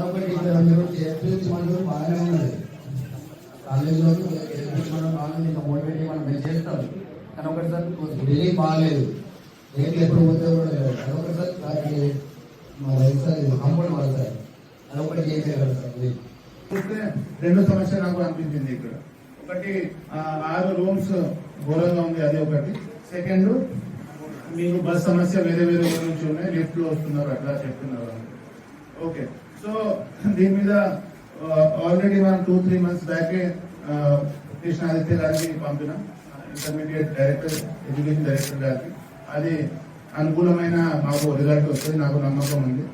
ఒకటి ఇక్కడ మీరు చేర్పించమని బాగానే ఉన్నది కాలేజీలో చేర్పించమని బాగానే ఇంకా మోటివేట్ చేయమని మేము చేస్తాం కానీ ఒకటిసారి బిల్డింగ్ బాగాలేదు రేట్లు ఎప్పుడు పోతే కూడా తెలియదు. అది ఒకటిసారి దానికి మా రైతు సార్ అమ్ముడు వాళ్ళు సార్ అది ఒకటి చేయలేదు సార్ ఇది. చూస్తే రెండు సమస్య నాకు అనిపించింది ఇక్కడ ఒకటి ఆరు రూమ్స్ ఘోరంగా ఉంది అది ఒకటి సెకండ్ మీకు బస్ సమస్య వేరే వేరే ఊరు నుంచి ఉన్నాయి లిఫ్ట్లో వస్తున్నారు అట్లా చెప్తున్నారు ఓకే సో దీని మీద ఆల్రెడీ మనం టూ త్రీ మంత్స్ బ్యాకే కృష్ణాదిత్య గారికి పంపిన ఇంటర్మీడియట్ డైరెక్టర్ ఎడ్యుకేషన్ డైరెక్టర్ గారికి. అది అనుకూలమైన మాకు రిజల్ట్ వస్తుంది నాకు నమ్మకం ఉంది.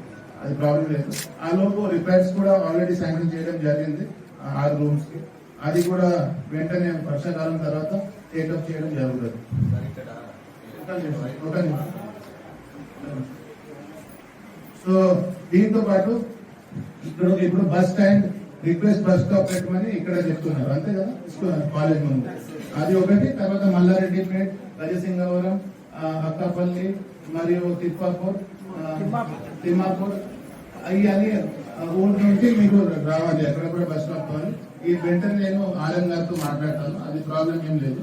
అది ప్రాబ్లం లేదు. ఆ లోపు రిపేర్స్ కూడా ఆల్రెడీ శాంక్షన్ చేయడం జరిగింది ఆ ఆరు రూమ్స్కి. అది కూడా వెంటనే వర్షాకాలం తర్వాత టేకప్ చేయడం జరుగుతుంది. సో దీంతో పాటు ఇప్పుడు ఇప్పుడు bus stand request bus stop పెట్టమని ఇక్కడ చెప్తున్నారు. అంతే కదా? ఇస్తున్నారు కాలేజ్ ముందు. అది ఒకటి తర్వాత మల్లారెడ్డి పేట్ రజసింగవరం అక్కపల్లి మరియు తిప్పాపూర్ తిమ్మాపూర్. అవి అని ఊరి ఊరు నుంచి మీకు రావాలి. ఎక్కడ కూడా బస్ స్టాప్ కావాలి. ఈ వెంటనే నేను ఆర్ఎం గారితో మాట్లాడతాను. అది ప్రాబ్లం ఏం లేదు.